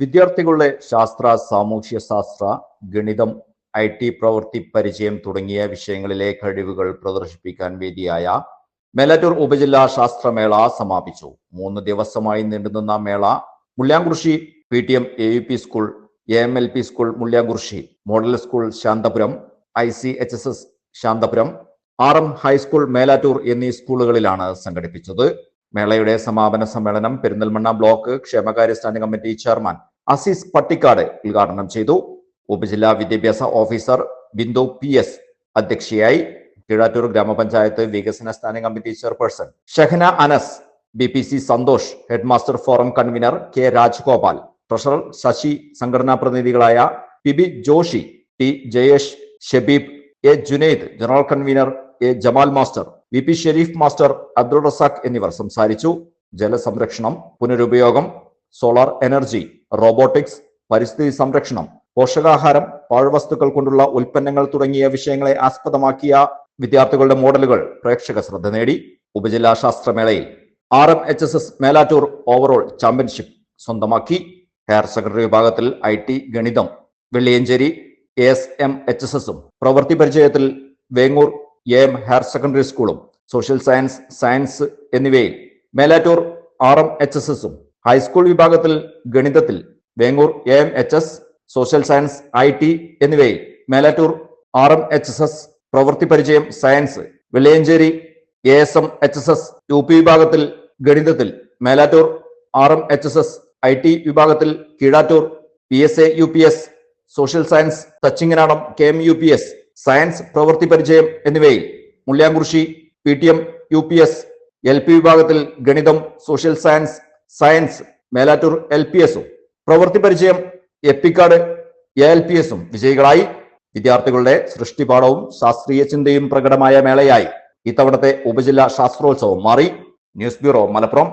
വിദ്യാർത്ഥികളുടെ ശാസ്ത്ര സാമൂഹ്യ ശാസ്ത്ര ഗണിതം ഐ ടി പ്രവൃത്തി പരിചയം തുടങ്ങിയ വിഷയങ്ങളിലെ കഴിവുകൾ പ്രദർശിപ്പിക്കാൻ വേദിയായ മേലാറ്റൂർ ഉപജില്ലാ ശാസ്ത്രമേള സമാപിച്ചു. മൂന്ന് ദിവസമായി നീണ്ടുനിന്ന മേള Mulliyankurissi P T M A U P school A M L P school Mulliyankurissi model school Santhapuram I C H S S Santhapuram R M high school Melattur എന്നീ സ്കൂളുകളിലാണ് സംഘടിപ്പിച്ചത്. മേളയുടെ സമാപന സമ്മേളനം പെരിന്തൽമണ്ണ ബ്ലോക്ക് ക്ഷേമകാര്യ standing committee chairman Aziz Pattikkad ഉദ്ഘാടനം ചെയ്തു. ഉപജില്ലാ വിദ്യാഭ്യാസ ഓഫീസർ ബിന്ദു പി എസ് അധ്യക്ഷയായി. കീഴാറ്റൂർ ഗ്രാമപഞ്ചായത്ത് വികസന standing committee chairperson Shahana Anas B P C Santhosh headmaster forum convener K Rajgopal treasurer Sasi സംഘടനാ പ്രതിനിധികളായ P B Joshi T Jayesh Shabeeb A Junaid general convener A Jamal master V P Sherif master Abdul Razak എന്നിവർ സംസാരിച്ചു. ജലസംരക്ഷണം പുനരുപയോഗം solar energy robotics പരിസ്ഥിതി സംരക്ഷണം പോഷകാഹാരം പാഴ്വസ്തുക്കൾ കൊണ്ടുള്ള ഉൽപ്പന്നങ്ങൾ തുടങ്ങിയ വിഷയങ്ങളെ ആസ്പദമാക്കിയ വിദ്യാർത്ഥികളുടെ മോഡലുകൾ പ്രേക്ഷക ശ്രദ്ധ നേടി. ഉപജില്ലാ ശാസ്ത്രമേളയിൽ R M H S S Melattur overall championship സ്വന്തമാക്കി. ഹയർ സെക്കൻഡറി വിഭാഗത്തിൽ ഐ ടി ഗണിതം Velliyanchery S M H S എസും. പ്രവൃത്തി പരിചയത്തിൽ Vengoor A M higher secondary സ്കൂളും സോഷ്യൽ സയൻസ് സയൻസ് എന്നിവയിൽ Melattur R M H S എസും ഹൈസ്കൂൾ വിഭാഗത്തിൽ ഗണിതത്തിൽ Vengoor A M H S social science I T എന്നിവയിൽ Melattur R M H S S പ്രവൃത്തി പരിചയം science Velliyanchery A S M H S S U P വിഭാഗത്തിൽ ഗണിതത്തിൽ Melattur R M H S S I T വിഭാഗത്തിൽ Keezhattur P S A U P S social science Thachinganadam K M U P S science പ്രവൃത്തി പരിചയം എന്നിവയിൽ Mulliyankurissi P T M U P S L P വിഭാഗത്തിൽ ഗണിതം social science science Melattur L P എസും പ്രവൃത്തി പരിചയം Eppikkad A L P എസും വിജയികളായി വിദ്യാർത്ഥികളുടെ സൃഷ്ടിപാഠവും ശാസ്ത്രീയ ചിന്തയും പ്രകടമായ മേളയായി. ഇത്തവണത്തെ ഉപജില്ലാ ശാസ്ത്രോത്സവം മാറി. News bureau Malappuram.